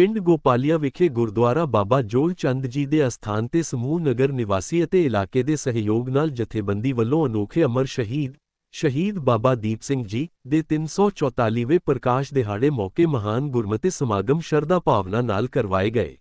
ਪਿੰਡ ਗੋਪਾਲੀਆ ਵਿਖੇ ਗੁਰਦੁਆਰਾ ਬਾਬਾ ਜੋਲ ਚੰਦ ਜੀ ਦੇ ਅਸਥਾਨ ਤੇ ਸਮੂਹ ਨਗਰ ਨਿਵਾਸੀ ਅਤੇ ਇਲਾਕੇ ਦੇ ਸਹਿਯੋਗ ਨਾਲ ਜਥੇਬੰਦੀ ਵੱਲੋਂ ਅਨੋਖੇ ਅਮਰ ਸ਼ਹੀਦ ਸ਼ਹੀਦ ਬਾਬਾ ਦੀਪ ਸਿੰਘ ਜੀ ਦੇ 344ਵੇਂ ਪ੍ਰਕਾਸ਼ ਦਿਹਾੜੇ ਮੌਕੇ ਮਹਾਨ ਗੁਰਮਤਿ ਸਮਾਗਮ ਸ਼ਰਧਾ ਭਾਵਨਾ ਨਾਲ ਕਰਵਾਏ ਗਏ।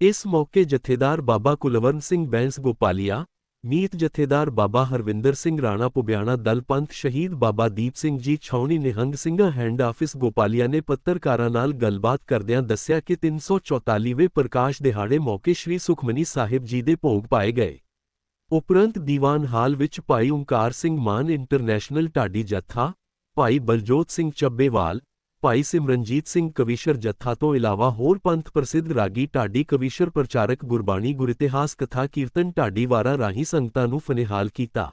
ਇਸ ਮੌਕੇ ਜਥੇਦਾਰ ਬਾਬਾ ਕੁਲਵਰਨ ਸਿੰਘ ਬੈਂਸ ਗੋਪਾਲੀਆ ਮੀਤ ਜਥੇਦਾਰ ਬਾਬਾ ਹਰਵਿੰਦਰ ਸਿੰਘ ਰਾਣਾ ਪੁਬਿਆਣਾ ਦਲ ਪੰਥ ਸ਼ਹੀਦ ਬਾਬਾ ਦੀਪ ਸਿੰਘ ਜੀ ਛਾਉਣੀ ਨਿਹੰਗ ਸਿੰਘਾਂ ਹੈਂਡ ਆਫਿਸ ਗੋਪਾਲੀਆ ਨੇ ਪੱਤਰਕਾਰਾਂ ਨਾਲ ਗੱਲਬਾਤ ਕਰਦਿਆਂ ਦੱਸਿਆ ਕਿ 344ਵੇਂ ਪ੍ਰਕਾਸ਼ ਦਿਹਾੜੇ ਮੌਕੇ ਸ੍ਰੀ ਸੁਖਮਨੀ ਸਾਹਿਬ ਜੀ ਦੇ ਭੋਗ ਪਾਏ ਗਏ। ਉਪਰੰਤ ਦੀਵਾਨ ਹਾਲ ਵਿੱਚ ਭਾਈ ਓਂਕਾਰ ਸਿੰਘ ਮਾਨ ਇੰਟਰਨੈਸ਼ਨਲ ਢਾਡੀ ਜੱਥਾ, ਭਾਈ ਬਲਜੋਤ ਸਿੰਘ ਚੱਬੇਵਾਲ ਭਾਈ ਸਿਮਰਨਜੀਤ ਸਿੰਘ ਕਵੀਸ਼ਰ ਜੱਥਾ ਤੋਂ ਇਲਾਵਾ ਹੋਰ ਪੰਥ ਪ੍ਰਸਿੱਧ ਰਾਗੀ ਢਾਡੀ ਕਵੀਸ਼ਰ ਪ੍ਰਚਾਰਕ ਗੁਰਬਾਣੀ ਗੁਰਿਤਿਹਾਸ ਕਥਾ ਕੀਰਤਨ ਢਾਡੀ ਵਾਰਾ ਰਾਹੀਂ ਸੰਗਤਾਂ ਨੂੰ ਫਨਿਹਾਲ ਕੀਤਾ।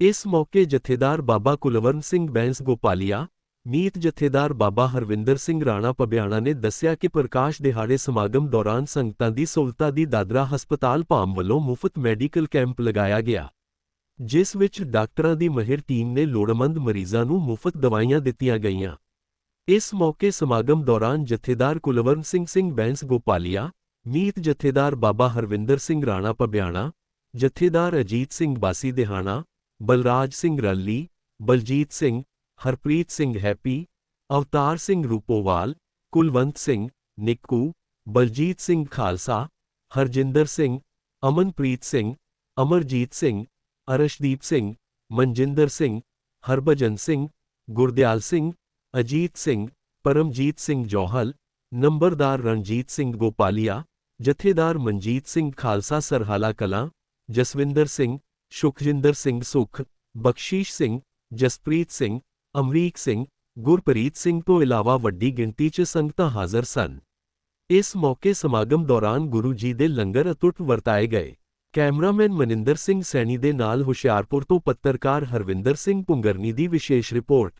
ਇਸ ਮੌਕੇ ਜਥੇਦਾਰ ਬਾਬਾ ਕੁਲਵਰਨ ਸਿੰਘ ਬੈਂਸ ਗੋਪਾਲੀਆ, ਮੀਤ ਜਥੇਦਾਰ ਬਾਬਾ ਹਰਵਿੰਦਰ ਸਿੰਘ ਰਾਣਾ ਪਬਿਆਣਾ ਨੇ ਦੱਸਿਆ ਕਿ ਪ੍ਰਕਾਸ਼ ਦਿਹਾੜੇ ਸਮਾਗਮ ਦੌਰਾਨ ਸੰਗਤਾਂ ਦੀ ਸਹੂਲਤਾਂ ਦੀ ਦਾਦਰਾ ਹਸਪਤਾਲ ਭਾਮ ਵੱਲੋਂ ਮੁਫਤ ਮੈਡੀਕਲ ਕੈਂਪ ਲਗਾਇਆ ਗਿਆ, ਜਿਸ ਵਿੱਚ ਡਾਕਟਰਾਂ ਦੀ ਮਹਿਰ ਟੀਮ ਨੇ ਲੋੜਵੰਦ ਮਰੀਜ਼ਾਂ ਨੂੰ ਮੁਫਤ ਦਵਾਈਆਂ ਦਿੱਤੀਆਂ ਗਈਆਂ। इस मौके समागम दौरान जथेदार कुलवर्म सिंह सिंह बैंस गोपालिया, मीत जथेदार बाबा हरविंदर सिंह राणा पब्याणा, जथेदार अजीत सिंह बासी देहाणा, बलराज सिंह रल्ली, बलजीत सिंह, हरप्रीत सिंह हैप्पी, अवतार सिंह रूपोवाल, कुलवंत सिंह, निक्कू, बलजीत सिंह खालसा, हरजिंदर सिंह, अमनप्रीत सिंह, अमरजीत सिंह, अरशदीप सिंह, मनजिंदर सिंह, हरभजन सिंह, गुरदयाल सिंह ਅਜੀਤ ਸਿੰਘ ਪਰਮਜੀਤ ਸਿੰਘ ਜੋਹਲ ਨੰਬਰਦਾਰ ਰਣਜੀਤ ਸਿੰਘ ਗੋਪਾਲੀਆ ਜਥੇਦਾਰ ਮਨਜੀਤ ਸਿੰਘ ਖਾਲਸਾ ਸਰਹਾਲਾ ਕਲਾਂ ਜਸਵਿੰਦਰ ਸਿੰਘ ਸੁਖਜਿੰਦਰ ਸਿੰਘ ਸੁਖ ਬਖਸ਼ੀਸ਼ ਸਿੰਘ ਜਸਪ੍ਰੀਤ ਸਿੰਘ ਅਮਰੀਕ ਸਿੰਘ ਗੁਰਪ੍ਰੀਤ ਸਿੰਘ ਤੋਂ ਇਲਾਵਾ ਵੱਡੀ ਗਿਣਤੀ 'ਚ ਸੰਗਤਾਂ ਹਾਜ਼ਰ ਸਨ ਇਸ ਮੌਕੇ ਸਮਾਗਮ ਦੌਰਾਨ ਗੁਰੂ ਜੀ ਦੇ ਲੰਗਰ ਅਤੁੱਟ ਵਰਤਾਏ ਗਏ ਕੈਮਰਾਮੈਨ ਮਨਿੰਦਰ ਸਿੰਘ ਸੈਣੀ ਦੇ ਨਾਲ ਹੁਸ਼ਿਆਰਪੁਰ ਤੋਂ ਪੱਤਰਕਾਰ ਹਰਵਿੰਦਰ ਸਿੰਘ ਪੁੰਗਰਨੀ ਦੀ ਵਿਸ਼ੇਸ਼ ਰਿਪੋਰਟ